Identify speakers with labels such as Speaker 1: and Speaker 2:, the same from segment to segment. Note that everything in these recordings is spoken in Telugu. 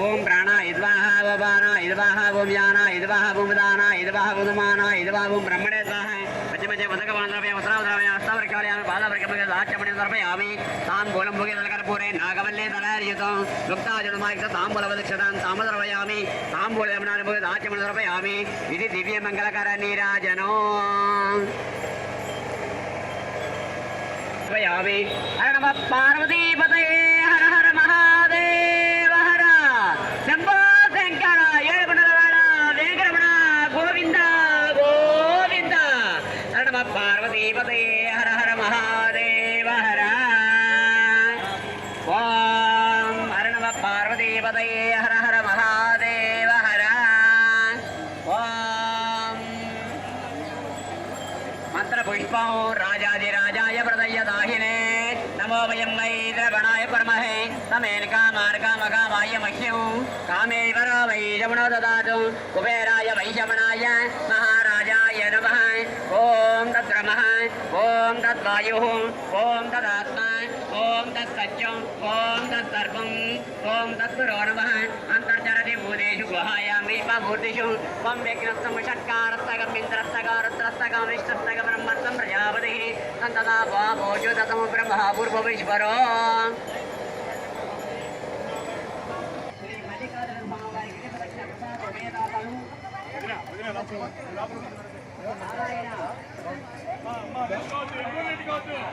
Speaker 1: ஓம் பிராணா இதுவாக பானா இதுவாக ஓம் யானா இதுவாக பூமிதானா இதுவாக புதுமானா இதுவாக ஓம் பிரம்மணேதாக மத்தியமத்திய உதகவாந்தரபய உத்தராவதரபய அஸ்தாவரிக்காலையான பாதாவரிக்கமக சாட்சமணி தரபயாமி தாம் கோலம் புகை நல்கரபூரே நாகவல்லே தலாரியுதம் லுப்தாஜனமாக தாம்பூலவதிக்ஷதாம் தாமதரபயாமி தாம்பூலமனான புகை சாட்சமணி தரபயாமி இது திவ்ய மங்களகர நீராஜனோ. பயாமி அரணம பார்வதி पतये हर हर महादेव हर। ॐ मन्त्रपुष्पौ राजाधिराजाय प्रदय्य दाहिने। नमो वयं वैद्रगणाय परमहे। तमेनकामार्गामकामाय मह्यौ। कामेश्वर वै जमुनो ददातु कुबेराय वैशमनाय महाराजाय नमः। ॐ तद्रमः ॐ तद्वायुः। ॐ तदात्मा। తదాత్మ ఓం తత్సత్యం ఓం తత్సర్వం ఓం తద్గురో నమ అంతర్జరతి భూతేషు గుహాయాం విశ్వభూతిషు త్వం విఘ్నస్తం షట్కారస్తగం ఇంద్రస్తగారుద్రస్తగం విష్ణస్తగ బ్రహ్మత్వం ప్రజాపతి సంతదా భోజుతము బ్రహ్మ పూర్వవిశ్వరో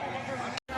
Speaker 2: పని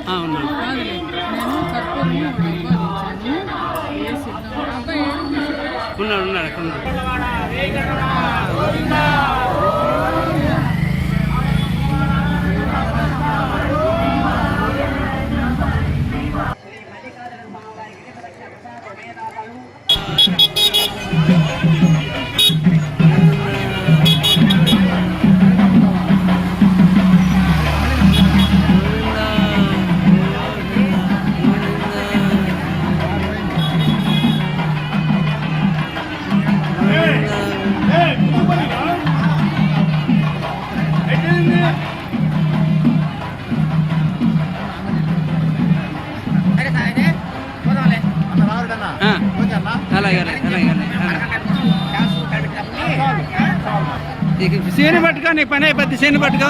Speaker 2: వచ్చాడా
Speaker 3: ఉన్నాడు
Speaker 2: కాదులే నేను
Speaker 3: చేను పట్టుకో నీ పని అయిపోద్ది చేను పట్టుకో.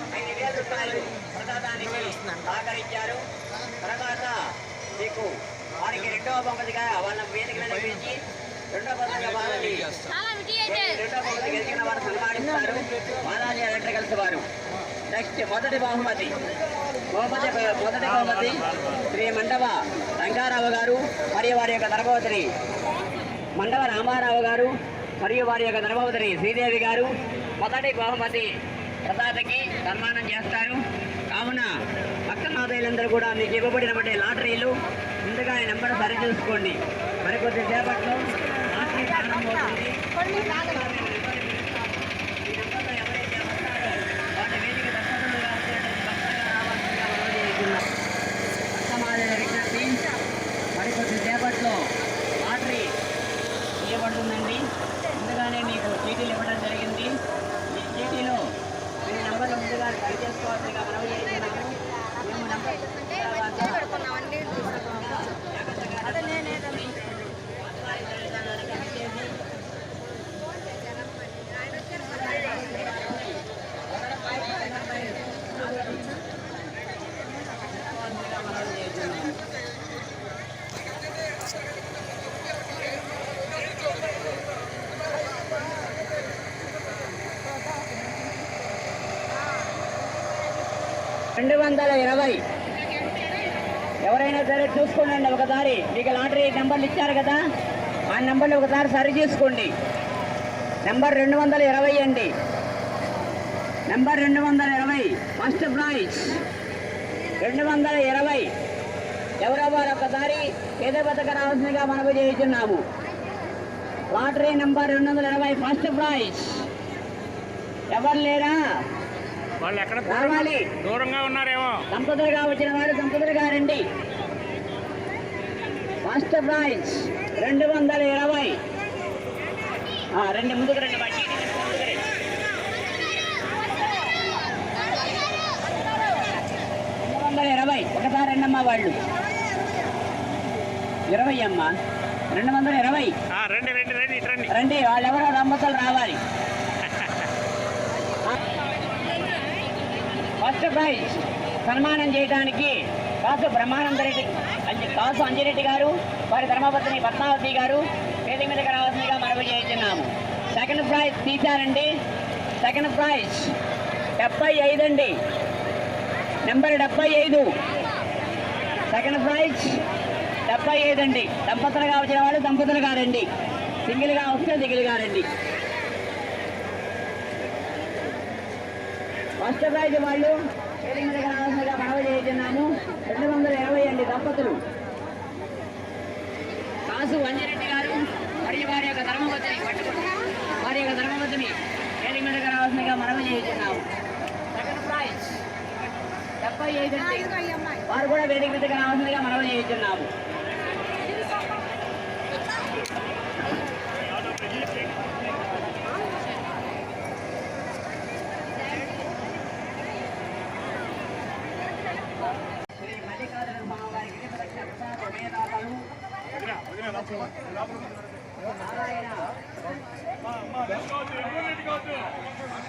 Speaker 1: రూపాయలు ప్రసాదానికి సహకరించారు. తర్వాత మీకు వారికి రెండవ బహుమతిగా వాళ్ళ వేదికలను పిలిచి రెండవ బహుమతిగా వాళ్ళని రెండవ బహుమతి గెలిచిన వారు సన్మానిస్తారు. బాలాజీ ఎలక్ట్రికల్స్ వారు. నెక్స్ట్ మొదటి బహుమతి. బహుమతి మొదటి బహుమతి శ్రీ మండవ రంగారావు గారు మరియు వారి యొక్క ధర్మవతిని మండవ రామారావు గారు మరియు వారి యొక్క ధర్మవతిని శ్రీదేవి గారు. మొదటి బహుమతి ప్రసాద్కి సన్మానం చేస్తారు. కావున భక్త మాదయ్యలందరూ కూడా మీకు ఇవ్వబడినటువంటి లాటరీలు ముందుగా ఈ నెంబర్ సరి చూసుకోండి మరికొద్ది సేపట్లో లాటరీ ప్రారంభమవుతుంది ఈ నెంబర్లో ఎవరైతే వస్తారో వాటి వేదిక దర్శకులుగా వచ్చేటువంటి భక్తులుగా రావాల్సిందిగా మనవి చేస్తున్నాం. భక్తమాదయ్య విజ్ఞప్తి మరికొద్ది సేపట్లో లాటరీ ఇవ్వబడుతుందండి ముందుగానే మీకు చీటీలు ఇవ్వడం జరిగింది ఈ చీటీలో మీ నెంబర్లు ముందుగా ట్రై చేసుకోవాల్సిందిగా మనవి చేస్తున్నాము మేము నెంబర్ చెప్పిన తర్వాత రెండు వందల ఇరవై. ఎవరైనా సరే చూసుకోండి ఒకసారి. మీకు లాటరీ నెంబర్లు ఇచ్చారు కదా? ఆ నెంబర్లు ఒకసారి సరి చూసుకోండి. నెంబర్ రెండు వందల ఇరవై అండి. నెంబర్ రెండు వందల ఇరవై. First prize. రెండు వందల ఇరవై. ఎవరో వారు ఒకసారి పేద బతక రావాల్సిందిగా మనవి చేస్తున్నాము లాటరీ నెంబర్ రెండు వందల ఇరవై ఫస్ట్ ప్రైజ్. ఎవరు లేరా?
Speaker 3: వాళ్ళు ఎక్కడ
Speaker 1: రావాలి.
Speaker 3: దూరంగా ఉన్నారేమో.
Speaker 1: దంపతులుగా వచ్చిన వారు దంపతులుగా రండి. ఫస్ట్ ప్రైజ్ రెండు వందల ఇరవై. రండి ముందుకు రండి వందల ఇరవై. ఒకసారి రెండమ్మా వాళ్ళు. ఇరవై అమ్మా. రెండు వందల ఇరవై.
Speaker 3: రండి రండి రండి. రండి
Speaker 1: వాళ్ళెవరో దంపతులు రావాలి. ఫస్ట్ ప్రైజ్ సన్మానం చేయడానికి కాసు బ్రహ్మానందరెడ్డి కాసు అంజిరెడ్డి గారు వారి ధర్మపత్ని పద్మావతి గారు వేదిక మీదకి రావాల్సిందిగా మనవి చేస్తున్నాము. సెకండ్ ప్రైజ్ తీశారండి. సెకండ్ ప్రైజ్ డెబ్బై ఐదు అండి. నెంబర్ డెబ్బై ఐదు. సెకండ్ ప్రైజ్ డెబ్బై ఐదు అండి. దంపతులుగా వచ్చిన వాళ్ళు దంపతులు రండి సింగిల్గా వస్తే సింగిల్గా రండి. ఫస్ట్ ప్రైజ్ వాళ్ళు వేదిక మీదకి రావాల్సిందిగా మనవి చేస్తున్నాము రెండు వందల ఇరవై అండి దంపతులు. కాసు వంజిరెడ్డి గారు మరియు వారి యొక్క ధర్మవతిని పట్టుకుని వారి యొక్క ధర్మవతిని వేదిక మీదకి రావాల్సిందిగా మనవి చేస్తున్నాము సెకండ్ ప్రైజ్ డెబ్బై ఐదు వారు కూడా వేదిక మీదకి రావాల్సిందిగా మనవి చేస్తున్నాము శ్రీ మల్లికార్జున స్వామి వారి గిరి ప్రదక్షిణ ప్రసాద ఉభయదాతలు నారాయణ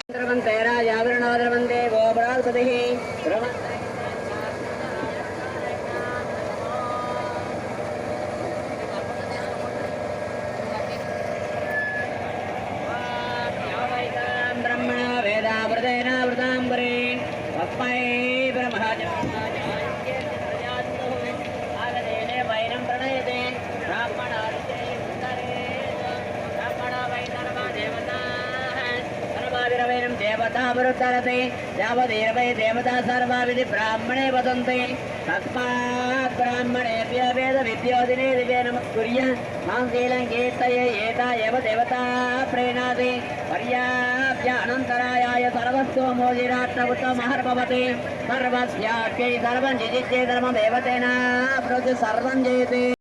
Speaker 1: ద్రవంతేరా జాగరణాద్రవంతే గోపురాల్పతి తామరుద్ధరతి యావదీరవై దేవతా సర్వా బ్రాహ్మణే వదంతి. తస్మాత్ బ్రాహ్మణేభ్య వేద విద్యోదినే దివే నమస్కూర్య మాం శీలం ఏతా దేవతా ప్రేణాది. పర్యాప్య అనంతరాయాయ సర్వస్వ మోదిరాత్ర సర్వస్యాఖ్యై సర్వం జిజిత్యే దేవతేనా ప్రతి సర్వం జయతి.